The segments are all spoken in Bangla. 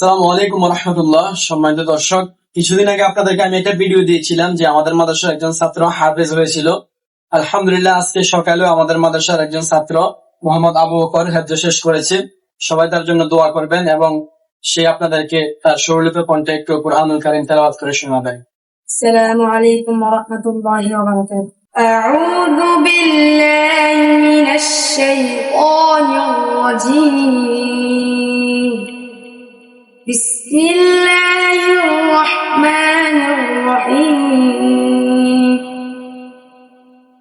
আসসালামু আলাইকুম রহমতুল্লাহ সম্মানিত দর্শক কিছুদিন আগে আপনাদেরকে আমি একটা ভিডিও দিয়েছিলাম যে আমাদের মাদ্রাসার একজন ছাত্র হাফেজ হয়েছিল। আলহামদুলিল্লাহ আজকে সকালে আমাদের মাদ্রাসার একজন ছাত্র মোহাম্মদ আবু বকর হাজ্য শেষ করেছে। সবাই তার জন্য দোয়া করবেন এবং সে আপনাদেরকে তার স্বরলিপে কন্ট্যাক্ট একটু আনুল কারিম তেলাবাদ করে শোনা দেয় আলাইকুম রাহমাতুল্লাহি ওয়া বারাকাতুহু আউযু بسم الله الرحمن الرحيم.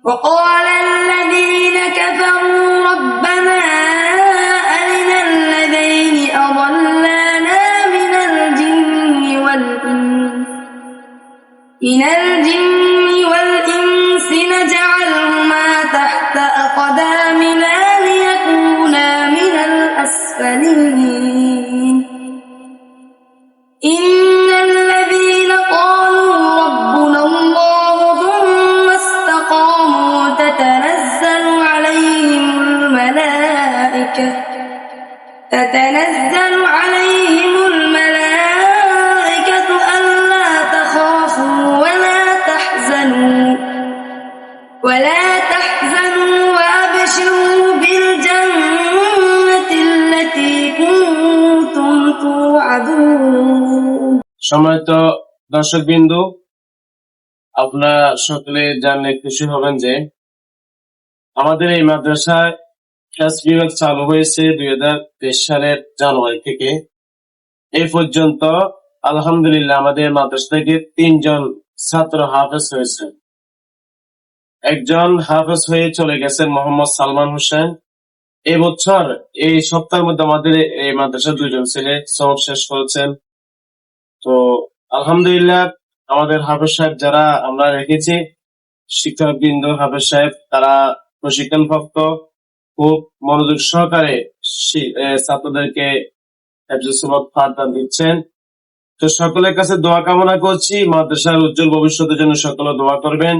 وقال الذين كفروا ربنا أرنا الذين أضلانا من الجن والإنس. من الجن والإنس نجعلهما تحت أقدامنا ليكونا من الأسفلين. الملائكة تتنزل عليهم الملائكة ألا تخافوا ولا تحزنوا ولا تحزنوا وأبشروا بالجنة التي كنتم توعدون সম্মানিত দর্শক বিন্দু আপনারা সকলে জানলে খুশি হবেন যে আমাদের এই মাদ্রাসায় ক্লাস বিভাগ চালু হয়েছে দুই হাজার তেইশ সালের জানুয়ারি থেকে। এই পর্যন্ত আলহামদুলিল্লাহ আমাদের মাদ্রাসা থেকে তিনজন ছাত্র হাফেজ হয়েছে। একজন হাফেজ হয়ে চলে গেছেন মোহাম্মদ সালমান হোসেন। এবছর এই সপ্তাহের মধ্যে আমাদের এই মাদ্রাসার দুজন ছেলে সব শেষ করেছেন। তো আলহামদুলিল্লাহ আমাদের হাফেজ সাহেব যারা আমরা রেখেছি শিক্ষক বিন্দু হাফেজ সাহেব, তারা প্রশিক্ষণপ্রাপ্ত। খুব মনোযোগ সহকারে ছাত্রদেরকে পাঠদান দিচ্ছেন। তো সকলের কাছে দোয়া কামনা করছি। মাদ্রাসার উজ্জ্বল ভবিষ্যতের জন্য সকলে দোয়া করবেন।